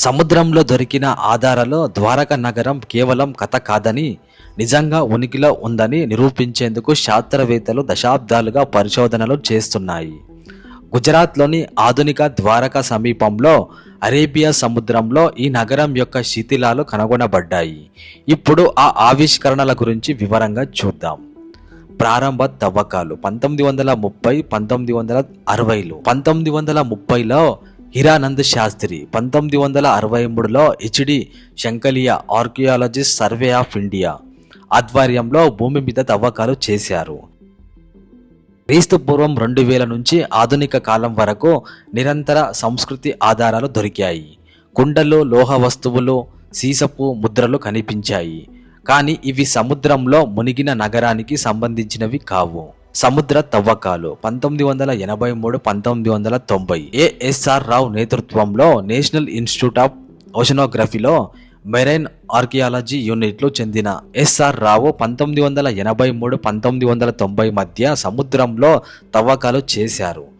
సముద్రంలో దొరికిన ఆధారాలు ద్వారక నగరం కేవలం కథ కాదని నిజంగా ఉనికిలో ఉందని నిరూపించేందుకు శాస్త్రవేత్తలు దశాబ్దాలుగా పరిశోధనలు చేస్తున్నాయి. గుజరాత్లోని ఆధునిక ద్వారక సమీపంలో అరేబియా సముద్రంలో ఈ నగరం యొక్క శిథిలాలు కనుగొనబడ్డాయి. ఇప్పుడు ఆ ఆవిష్కరణల గురించి వివరంగా చూద్దాం. ప్రారంభ తవ్వకాలు పంతొమ్మిది వందల ముప్పై పంతొమ్మిది వందల అరవైలో పంతొమ్మిది వందల ముప్పైలో హిరానంద్ శాస్త్రి. పంతొమ్మిది వందల అరవై మూడులో HD Sankalia archaeologist survey of India ఆధ్వర్యంలో భూమి మీద తవ్వకాలు చేశారు. క్రీస్తు పూర్వం రెండు వేల నుంచి ఆధునిక కాలం వరకు నిరంతర సంస్కృతి ఆధారాలు దొరికాయి. కుండలు లోహ వస్తువులు సీసపు ముద్రలు కనిపించాయి. కానీ ఇవి సముద్రంలో మునిగిన నగరానికి సంబంధించినవి కావు. సముద్ర తవ్వకాలు. పంతొమ్మిది వందల ఎనభై మూడు పంతొమ్మిది వందల తొంభై. ఏఎస్ఆర్ రావు నేతృత్వంలో నేషనల్ ఇన్స్టిట్యూట్ ఆఫ్ ఓషనోగ్రఫీలో మెరైన్ ఆర్కియాలజీ యూనిట్లు చెందిన ఎస్ఆర్ రావు పంతొమ్మిది వందల ఎనభై మూడు పంతొమ్మిది వందల తొంభై మధ్య సముద్రంలో తవ్వకాలు చేశారు.